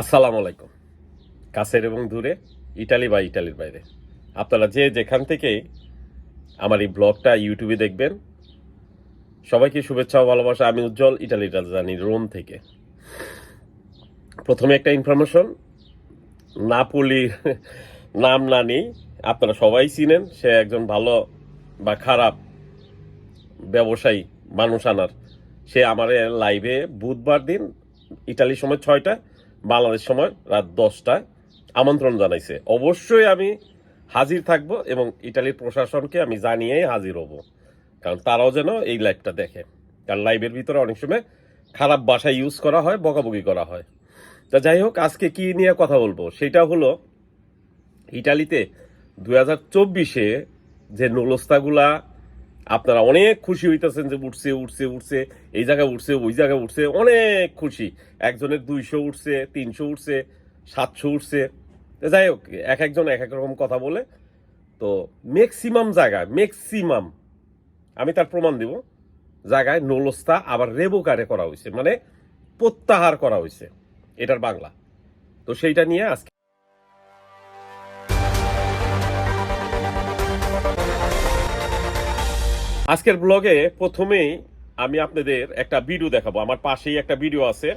আসসালামু আলাইকুম। কাছের এবং দূরে, ইটালি বা ইটালির বাইরে। আপনারা যে যেখান থেকে আমার এই ব্লগটা ইউটিউবে দেখবেন, সবাইকে শুভেচ্ছা ও ভালোবাসা। আমি উজ্জ্বল, ইটালির রাজধানী রোম থেকে। প্রথমে একটা ইনফরমেশন নাপুলির নাম না নেই আপনারা সবাই চিনেন। সে একজন ভালো বা খারাপ ব্যবসায়ী, মানুষ আনার। সে আমার লাইভে বুধবার দিন, ইটালির সময় ছয়টা বাংলাদেশ সময় রাত দশটায় আমন্ত্রণ জানাইছে। অবশ্যই আমি হাজির থাকব এবং ইটালির প্রশাসনকে আমি জানিয়েই হাজির হব। কারণ তারাও যেন এই লাইভটা দেখে। কারণ লাইভের ভিতরে অনেক সময় খারাপ ভাষা ইউজ করা হয়, বকাবকি করা হয়। তা যাই হোক, আজকে কি নিয়ে কথা বলব? সেটা হলো ইটালিতে দু হাজার চব্বিশে যে নুলস্তাগুলা আপনারা অনেক খুশি হইতেছেন যে উঠছে উঠছে উঠছে, এই জায়গায় উঠছে, ওই জায়গায় উঠছে, অনেক খুশি। একজনের দুইশো উঠছে, তিনশো উঠছে, সাতশো উঠছে। যাই হোক, এক একজন এক এক রকম কথা বলে। তো ম্যাক্সিমাম জায়গায় ম্যাক্সিমাম আমি তার প্রমাণ দিব। জায়গায় নলস্তা, আবার রেবোকারে করা হয়েছে মানে প্রত্যাহার করা হয়েছে এটার বাংলা। তো সেইটা নিয়ে আজকে আজকের ব্লগে প্রথমেই আমি আপনাদের একটা ভিডিও দেখাবো। আমার পাশেই একটা ভিডিও আছে।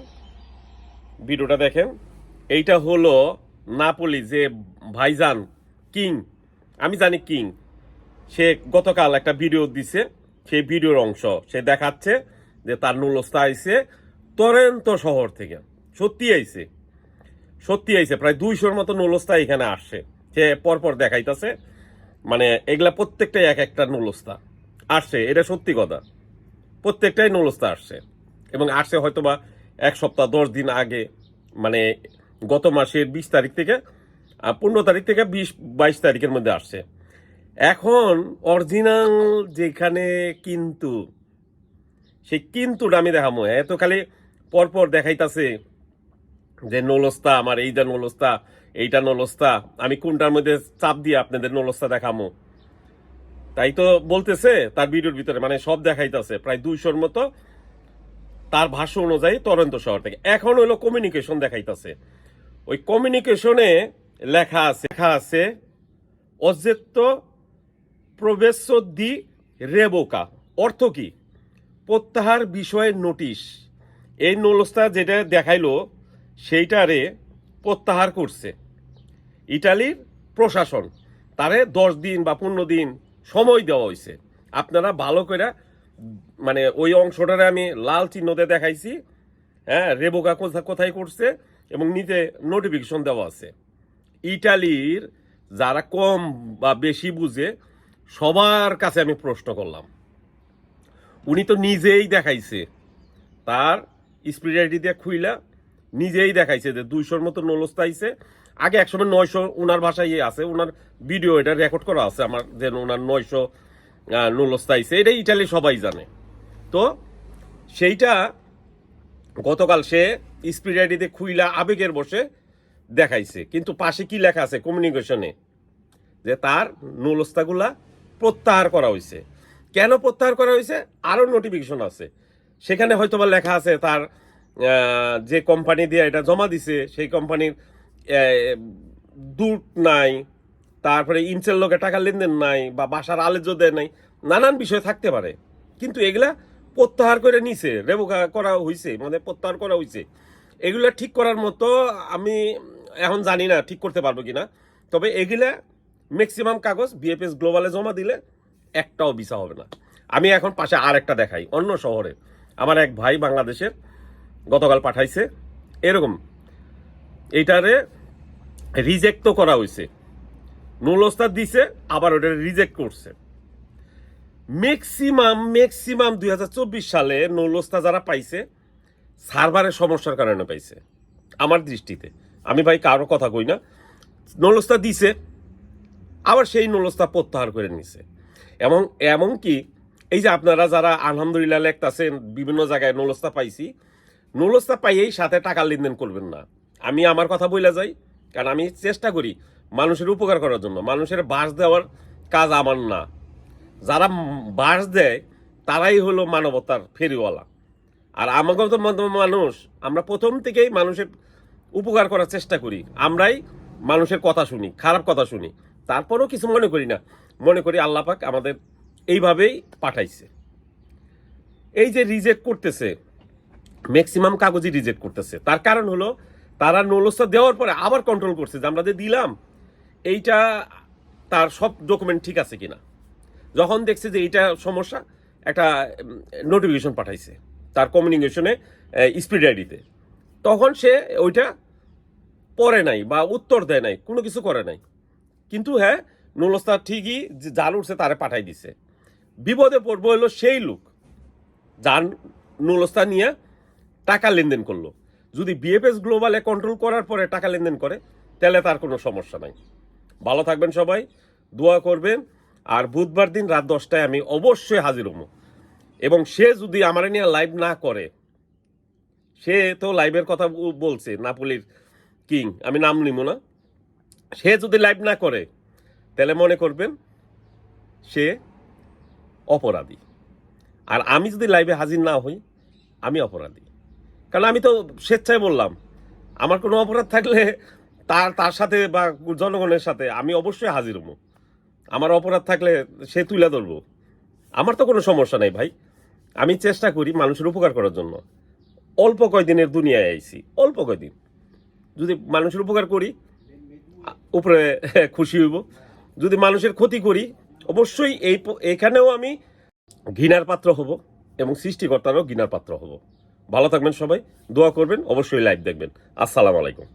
ভিডিওটা দেখেন। এইটা হলো নাপলি যে ভাইজান, কিং। আমি জানি কিং। সে গতকাল একটা ভিডিও দিছে। সেই ভিডিওর অংশ। সে দেখাচ্ছে যে তার নুলস্তা আইছে তরেন্ত শহর থেকে। সত্যি আইছে। সত্যি আইছে। প্রায় দুইশোর মতো নুলস্তা এখানে আসছে। সে পরপর দেখাইতেছে। মানে এগুলা প্রত্যেকটাই এক একটা নুলস্তা আসছে, এটা সত্যি কথা। প্রত্যেকটাই নলস্তা আসছে। এবং আসছে হয়তো বা এক সপ্তাহ, দশ দিন আগে মানে গত মাসের বিশ তারিখ থেকে পনেরো তারিখ থেকে বিশ, বাইশ তারিখের মধ্যে আসছে। এখন অরিজিনাল যেখানে কিন্তু, সেই কিন্তুটা আমি দেখামো এত খালি পরপর দেখাইতাছে যে নলস্তা আমার এইটা নলস্তা এইটা নলস্তা আমি কোনটার মধ্যে চাপ দিয়ে আপনাদের নলস্তা দেখামো তাই তো বলতেছে, তার ভিডিওর ভিতরে মানে সব দেখাইতেছে, প্রায় দুইশোর মতো। তার ভাষ্য অনুযায়ী তরন্ত শহর থেকে। এখন হলো কমিউনিকেশন দেখাইতেছে। ওই কমিউনিকেশনে লেখা আছে লেখা আছে অজেত্য প্রবেশ দি রেবোকা। অর্থ কি? প্রত্যাহার বিষয়ের নোটিশ। এই নলস্তা যেটা দেখাইলো, সেইটারে প্রত্যাহার করছে। ইটালির প্রশাসন। তারে দশ দিন বা পনেরো দিন সময় দেওয়া হয়েছে আপনারা ভালো করে মানে ওই অংশটারে আমি লাল চিহ্নতে দেখাইছি। হ্যাঁ রেবোকা কোথা কোথায় করছে এবং নিচে নোটিফিকেশন দেওয়া আছে। ইটালির যারা কম বা বেশি বুঝে, সবার কাছে আমি প্রশ্ন করলাম। উনি তো নিজেই দেখাইছে। তার স্পিড দিয়ে খুইলা নিজেই দেখাইছে যে দুইশোর মতো নলস্তা আইছে আগে একসময় নয়শো ওনার ভাষায় ইয়ে আছে ওনার ভিডিও এটা রেকর্ড করা আছে আমার যে ওনার নয়শো নলস্তা আইছে। এটা ইটালি সবাই জানে। তো সেইটা গতকাল সে স্পিড খুইলা আবেগের বসে দেখাইছে। কিন্তু পাশে কি লেখা আছে কমিউনিকেশনে যে তার নুলস্তাগুলা প্রত্যাহার করা হয়েছে কেন প্রত্যাহার করা হয়েছে আরও নোটিফিকেশন আছে। সেখানে হয়তো বা লেখা আছে তার যে কোম্পানি দিয়ে এটা জমা দিছে, সেই কোম্পানির দুট নাই, তারপরে ইঞ্চের লোকে টাকা লেনদেন নাই বা বাসার আলেজো দেয় নাই, নানান বিষয় থাকতে পারে। কিন্তু এগুলা প্রত্যাহার করে নিছে রেবোকা করা হয়েছে মানে প্রত্যাহার করা হয়েছে এগুলা ঠিক করার মতো আমি এখন জানি না ঠিক করতে পারব কি না তবে এগুলা ম্যাক্সিমাম কাগজ বিএফএস গ্লোবালে জমা দিলে একটাও ভিসা হবে না। আমি এখন পাশে আর একটা দেখাই, অন্য শহরে। আমার এক ভাই বাংলাদেশের গতকাল পাঠাইছে। এরকম, এইটারে রিজেক্ট তো করা হয়েছে নুলস্তার দিছে, আবার ওটা রিজেক্ট করছে। ম্যাক্সিমাম ম্যাক্সিমাম দুই হাজার চব্বিশ সালে নৌলস্তা যারা পাইছে, সার্ভারের সমস্যার কারণে পাইছে, আমার দৃষ্টিতে। আমি ভাই কারও কথা কই না। নলস্তা দিছে, আবার সেই নলস্তা প্রত্যাহার করে নিছে। এবং, এমন কি, এই যে আপনারা যারা আলহামদুলিল্লাহ লেখতাছেন, বিভিন্ন জায়গায় নলস্তা পাইছি, নলস্তা পাইয়েই সাথে টাকা লেনদেন করবেন না। আমি আমার কথা বইলা যাই কারণ আমি চেষ্টা করি মানুষের উপকার করার জন্য। মানুষের বাস দেওয়ার কাজ আমার না। যারা বাস দেয়, তারাই হলো মানবতার ফেরিওয়ালা। আর আমাকে তো মানুষ, আমরা প্রথম থেকেই মানুষের উপকার করার চেষ্টা করি। আমরাই মানুষের কথা শুনি, খারাপ কথা শুনি। তারপরেও কিছু মনে করি না। মনে করি আল্লাহ পাক আমাদের এইভাবেই পাঠাইছে। এই যে রিজেক্ট করতেছে ম্যাক্সিমাম কাগজই রিজেক্ট করতেছে। তার কারণ হলো তারা নলস্তা দেওয়ার পরে আবার কন্ট্রোল করছে যে আমরা যে দিলাম, এইটা তার সব ডকুমেন্ট ঠিক আছে কিনা। যখন দেখছে যে এইটা সমস্যা, একটা নোটিফিকেশন পাঠাইছে তার কমিউনিকেশনে স্পিড আইডিতে তখন সে ওইটা পড়ে নাই বা উত্তর দেয় নাই, কোনো কিছু করে নাই। কিন্তু হ্যাঁ নুলস্তা ঠিকই জাল উঠছে তারে পাঠাই দিছে। বিপদে পড়ব হলো সেই লোক যার নুলস্তা নিয়ে টাকা লেনদেন করল। যদি বিএফএস গ্লোবালে কন্ট্রোল করার পরে টাকা লেনদেন করে, তাহলে তার কোনো সমস্যা নাই। ভালো থাকবেন সবাই, দোয়া করবেন, আর বুধবার দিন রাত দশটায় আমি অবশ্যই হাজির হব। এবং সে যদি আমার নিয়ে লাইভ না করে, সে তো লাইভের কথা বলছে নাপুলির কিং আমি নাম নিব না। সে যদি লাইভ না করে, তাহলে মনে করবেন সে অপরাধী। আর আমি যদি লাইভে হাজির না হই, আমি অপরাধী। কারণ আমি তো স্বেচ্ছায় বললাম, আমার কোনো অপরাধ থাকলে তার তার সাথে বা জনগণের সাথে আমি অবশ্যই হাজির হব। আমার অপরাধ থাকলে সে তুলে ধরবো। আমার তো কোনো সমস্যা নেই ভাই। আমি চেষ্টা করি মানুষের উপকার করার জন্য। অল্প কয়দিনের দুনিয়ায় আইছি, অল্প কয়দিন। যদি মানুষের উপকার করি, উপরে খুশি হইব। যদি মানুষের ক্ষতি করি, অবশ্যই এই এখানেও আমি ঘৃণার পাত্র হব এবং সৃষ্টিকর্তারও ঘৃণার পাত্র হব। ভালো থাকবেন সবাই দোয়া করবেন অবশ্যই লাইভ দেখবেন। আসসালামু আলাইকুম।